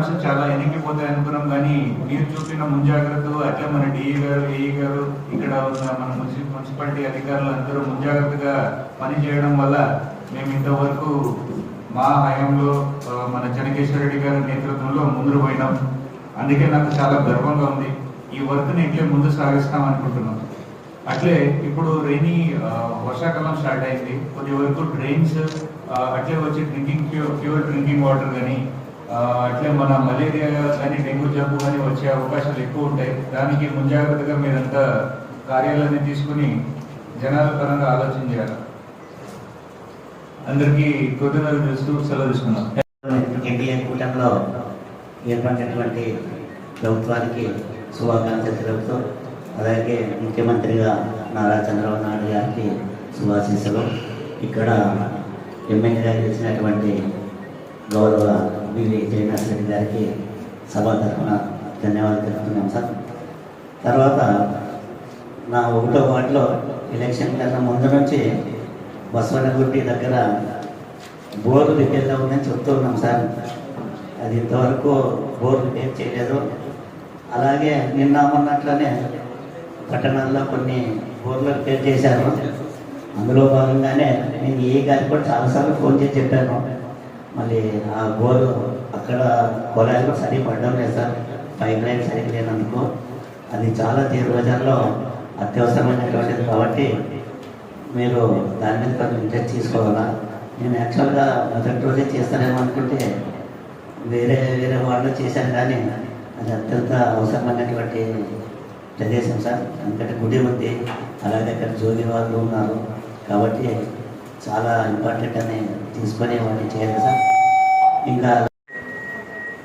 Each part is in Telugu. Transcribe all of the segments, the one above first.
డ్యామ్స్ చాలా ఎనిగిపోతాయి అనుకున్నాం కానీ మీరు చూపిన ముంజాగ్రత్తలు అట్లా మన డిఈ గారు ఏఈ గారు ఇక్కడ ఉన్న మన మున్సి మున్సిపాలిటీ అధికారులు అందరూ ముంజాగ్రత్తగా పనిచేయడం వల్ల మేము ఇంతవరకు మా హయాంలో మన చెనకేశ్వర రెడ్డి గారి నేతృత్వంలో ముందుకు పోయినాం. అందుకే నాకు చాలా గర్వంగా ఉంది. ఈ వర్క్ని ఇట్లే ముందు సాగిస్తాం అనుకుంటున్నాం. అట్లే ఇప్పుడు రెయినీ వర్షాకాలం స్టార్ట్ అయింది. కొద్ది వరకు డ్రైన్స్ అట్లే వచ్చి drinking pure pure drinking water కానీ అట్లే మన మలేరియా కానీ డెంగ్యూ జబ్బు కానీ వచ్చే అవకాశాలు ఎక్కువ ఉంటాయి. దానికి ముంజాగ్రత్తగా మీరంతా కార్యాలయాన్ని తీసుకుని జనాల పరంగా ఆలోచన చేయాలి. అందరికీ కృతజ్ఞతలు తెలుస్తూ సెలవు తీసుకున్నాం ఎన్డీఏ కూటమిలో ఏర్పడినటువంటి ప్రభుత్వానికి శుభాకాంక్షలు తెలుపుతూ అలాగే ముఖ్యమంత్రిగా నారా చంద్రబాబు నాయుడు గారికి శుభాశీస్సులు. ఇక్కడ ఎమ్మెల్యేగా చేసినటువంటి గౌరవ బివి జయనాథ్ రెడ్డి గారికి సభా తరఫున ధన్యవాదాలు తెలుపుతున్నాం సార్. తర్వాత నా ఒకటో వార్డులో ఎలక్షన్ కన్నా ముందు నుంచి బసవనగుడి దగ్గర బోర్డు రిపేర్లో ఉందని చెప్తున్నాం సార్. అది ఇంతవరకు బోర్డు రిపేర్ చేయలేదు. అలాగే నిన్న మొన్నట్లనే పట్టణాల్లో కొన్ని బోర్లు రిపేర్ చేశారు అందులో భాగంగానే నేను ఏ గారికి కూడా చాలాసార్లు ఫోన్ చేసి చెప్పాను. మళ్ళీ ఆ బోరు అక్కడ కొలాయిలో సరి పడడం లేదు సార్. పైప్ లైన్ సరిగ్గా లేనందుకు. అది చాలా తీవ్రజాల్లో అత్యవసరమైనటువంటిది కాబట్టి మీరు దాని మీద కొంచెం ఇంట్రెస్ట్ తీసుకోవాలా? నేను యాక్చువల్గా మొదటి రోజే చేస్తానేమో అనుకుంటే వేరే వేరే వాళ్ళు చేశాను కానీ అది అత్యంత అవసరమైనటువంటి ప్రదేశం సార్. ఎందుకంటే గుడి ఉంది. అలాగే అక్కడ జోగి వాళ్ళు ఉన్నారు. కాబట్టి చాలా ఇంపార్టెంట్ అని తీసుకొని వాడిని చేయాలి సార్. ఇంకా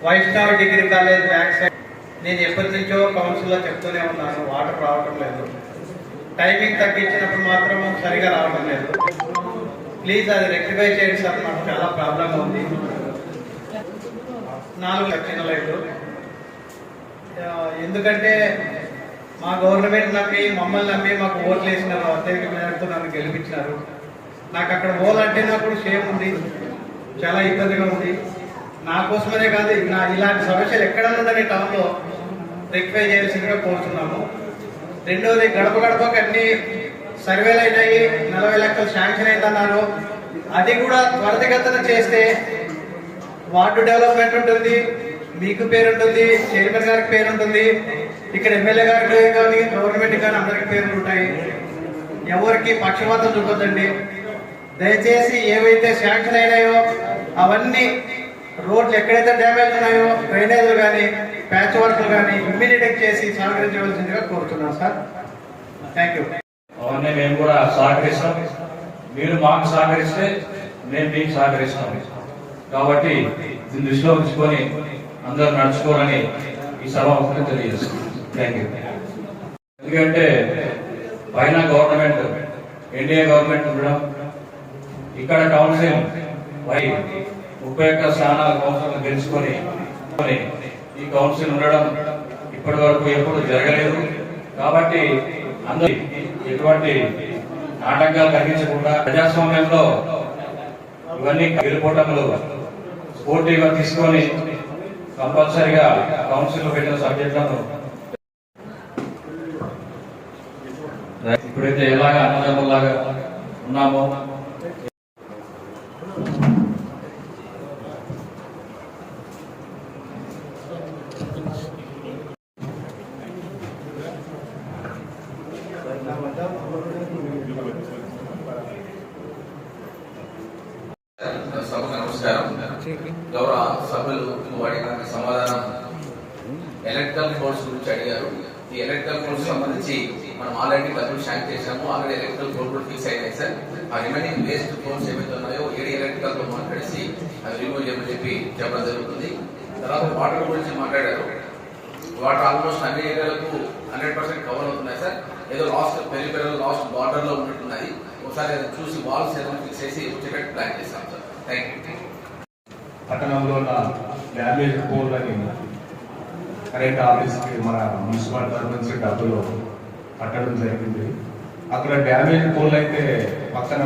Vaishnav degree college back side నేను ఎప్పటి నుంచో కౌన్సిల్లో చెప్తూనే ఉన్నాను వాటర్ రావటం లేదు. టైమింగ్ తగ్గించినప్పుడు మాత్రం సరిగా రావడం లేదు. ప్లీజ్ అది రెక్టిఫై చేయండి సార్ నాకు చాలా ప్రాబ్లంగా ఉంది. నాలుగు లక్షల లైట్లు ఎందుకంటే మా గవర్నమెంట్ నమ్మి మమ్మల్ని నమ్మి మాకు ఓట్లు వేసినారు అత్యధిక మెజార్టీతో నన్ను గెలిపించినారు. నాకు అక్కడ పోవాలంటే నాకు షేమ్ ఉంది. చాలా ఇబ్బందిగా ఉంది. నా కోసమనే కాదు నా ఇలాంటి సమస్యలు ఎక్కడ ఉందని టౌన్లో రెక్టిఫై చేయాల్సిందిగా కోరుతున్నాము. రెండోది గడప గడపకి అన్ని సర్వేలు అయినాయి నలభై లక్షలు శాంక్షన్ అయిందన్నారు. అది కూడా త్వరితగతన చేస్తే వార్డు డెవలప్మెంట్ ఉంటుంది మీకు పేరు ఉంటుంది చైర్మన్ గారికి పేరు ఉంటుంది ఇక్కడ ఎమ్మెల్యే గారికి కానీ గవర్నమెంట్ కానీ అందరికి పేర్లు ఉంటాయి. ఎవరికి పక్షపాతం చూపొద్దండి. దయచేసి ఏవైతే శాంక్షన్ అయినాయో అవన్నీ రోడ్లు ఎక్కడైతే డ్యామేజ్ ఉన్నాయో డ్రైనేజీలు కానీ ప్యాచ్ వర్క్లు కానీ ఇమ్మీడియట్ చేసి సహకరించవలసిందిగా కోరుతున్నాను సార్. థ్యాంక్ యూ అవన్నీ మేము కూడా సహకరిస్తాం. మీరు మాకు సహకరిస్తే మేము మీకు సహకరిస్తాం. కాబట్టి దీన్ని దృష్టిలో ఉంచుకొని అందరూ నడుచుకోవాలని ఈ సభ ఒకటి తెలియజేస్తాం థ్యాంక్ యూ ఎందుకంటే పైన గవర్నమెంట్ ఎన్డీఏ గవర్నమెంట్ ఉండడం ఇక్కడ కౌన్సిల్ వై? ముప్పై ఒక్క స్థానాల కౌన్సిల్ గెలుచుకొని ఈ కౌన్సిల్ ఉండడం ఇప్పటి వరకు ఎప్పుడు జరగలేదు. కాబట్టి అందరి ఎటువంటి నాటకాలు కలిగించకుండా ప్రజాస్వామ్యంలో ఇవన్నీ గెలుపోటములు పోటీగా తీసుకొని కంపల్సరిగా కౌన్సిల్ పెట్టిన సబ్జెక్టులను ఇప్పుడైతే ఎలాగ అన్నదమ్ములాగా ఉన్నామో నమస్కారం. గౌరవ సభ్యులు వాడికి సమాధానం ఎలక్ట్రల్ కోడ్స్ గురించి అడిగారు. ఈ ఎలక్ట్రల్ కోడ్స్ సంబంధించి మనం ఆల్రెడీ డబ్బులు శాంక్ చేశాము. ఆల్రెడీ ఎలక్ట్రల్ కోడ్ కూడా ఫిక్స్ అయినాయి సార్. ఆ రిమైనింగ్ వేస్ట్ కోడ్స్ ఏవైతే ఉన్నాయో ఏడు ఎలక్ట్రికల్తో మాట్లాడేసి అది రిమూవ్ చేయమని చెప్పి చెప్పడం జరుగుతుంది. తర్వాత వాటర్ గురించి మాట్లాడారు. వాటర్ ఆల్మోస్ట్ అన్ని ఏరియాలకు హండ్రెడ్ పర్సెంట్ కవర్ అవుతున్నాయి సార్. ఏదో లాస్ట్ పెరిపెరల్ లాస్ట్ బార్డర్లో ఉన్నట్టున్నది. ఒకసారి చూసి వాల్స్ ఏదైనా ఫిక్స్ చేసి వచ్చేటట్టు ప్లాన్ చేస్తాం సార్. థ్యాంక్ యూ పట్టణంలో ఉన్న డ్యామేజ్ పోల్లని కరెంట్ ఆఫీస్కి మన మున్సిపల్ తరఫు నుంచి డబ్బులు కట్టడం జరిగింది. అక్కడ డ్యామేజ్ పోల్ అయితే పక్కన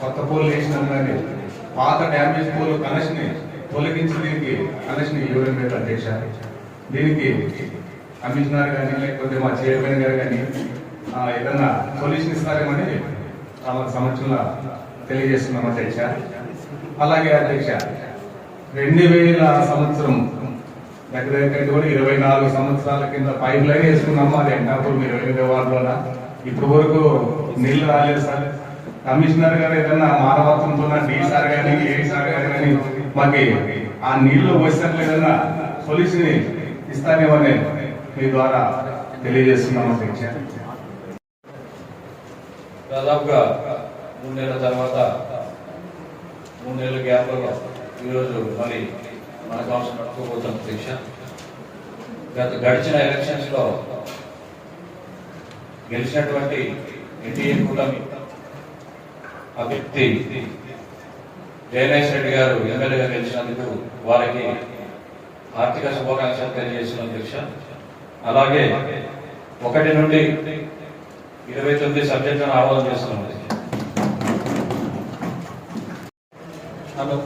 కొత్త పోల్ వేసినాం కానీ పాత డ్యామేజ్ పోల్ కనెక్షన్ తొలగించి దీనికి కనెక్షన్ ఇవ్వడం లేదు అధ్యక్ష దీనికి కమిషనర్ కానీ లేకపోతే మా చైర్మన్ గారు కానీ ఏదన్నా సొల్యూషన్ ఇస్తారేమని తమ సమక్షంలో తెలియజేస్తున్నాం అధ్యక్ష. అలాగే అధ్యక్ష రెండు వేల సంవత్సరం. దగ్గర దగ్గర కూడా ఇరవై నాలుగు సంవత్సరాల కింద పైప్ లైన్ వేసుకున్నాము అది ఎండాపూర్ ఇరవై ఎనిమిది వార్డులోన? ఇప్పటి వరకు నీళ్ళు రాలేదు సార్. కమిషనర్ గారు ఏదన్నా మానవత్వంతో డి సార్ కానీ ఏ సార్ గారు కానీ మాకు ఆ నీళ్ళు వచ్చినట్లు ఏదన్నా సొల్యూషన్ ఇస్తానేమని మీ ద్వారా తెలియజేస్తున్నాం అధ్యక్ష దాదాపుగా మూడు నెలల తర్వాత మూడు నెలల గ్యాప్లో ఈరోజు మరి మన కౌన్సిల్ పట్టుకోబోతున్న దీక్ష గత గడిచిన ఎలక్షన్స్లో గెలిచినటువంటి ఎన్డీఏ కూటమి అభ్యర్థి జయనేష్ రెడ్డి గారు ఎమ్మెల్యేగా గెలిచినందుకు వారికి ఆర్థిక శుభాకాంక్షలు తెలియజేస్తున్న అధ్యక్ష అలాగే ఒకటి నుండి ఇరవై తొమ్మిది సబ్జెక్టులను ఆహ్వానం చేస్తున్నాం హలో.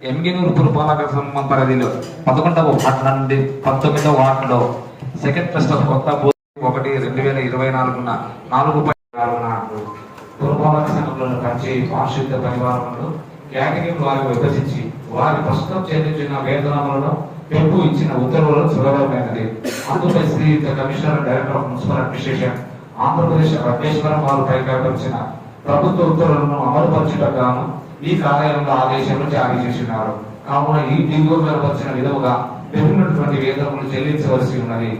ఎంగినూరు పురపాలక సంఘం పరిధిలో పదకొండవ వార్డు నుండి పంతొమ్మిదవ వార్డులో సెకండ్ ఫెస్ట్ ఆఫ్ కొత్త ఒకటి రెండు వేల ఇరవై నాలుగున నాలుగు నాలుగు పురపాలక సంఘంలో పనిచే పారిశుద్ధ పరివారంలో కేటగిరీ వారు విభజించి వారి ప్రస్తుతం చెల్లించిన వేతనములను పెంపు ఇచ్చిన ఉత్తర్వులను సులభమైనది. అందుపై commissioner director of municipal administration Andhra Pradesh Rameswaram వారు పైకల్పించిన ప్రభుత్వ ఉత్తర్వులను అమలుపరచుటకు గాను ఈ కార్యాలయంలో ఆదేశాలు జారీ చేస్తున్నారు. కావున ఈ దిగువ వచ్చిన విధముగా పెరిగినటువంటి వేతనములు చెల్లించవలసి ఉన్నది.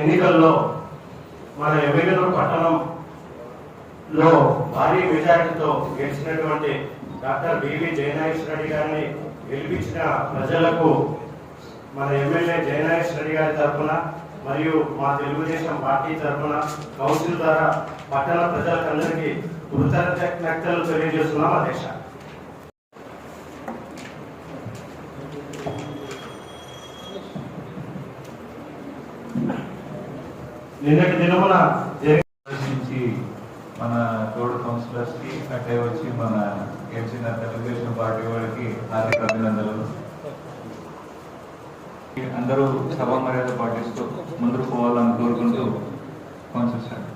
ఎన్నికల్లో మన ఎమ్మెల్యేలు పట్టణంలో భారీ మెజారిటీతో గెలిచినటువంటి డాక్టర్ బివి జయనాగేశ్వర రెడ్డి గారిని గెలిపించిన ప్రజలకు మన ఎమ్మెల్యే జయనాగేశ్వర రెడ్డి గారి తరఫున మరియు మా తెలుగుదేశం పార్టీ తరఫున కౌన్సిల్ ద్వారా పట్టణ ప్రజలకందరికీ కృతజ్ఞతలు తెలియజేస్తున్నాం అధ్యక్ష. నిన్నటి దినమున దర్శించి మన తోడు కౌన్సిలర్స్కి అట్టే వచ్చి మన గెలిచిన తెలుగుదేశం పార్టీ వాళ్ళకి హార్దిక అభినందనలు. అందరూ సభా మర్యాద పాటిస్తూ ముందుకు పోవాలని కోరుకుంటూ కౌన్సిల్ సార్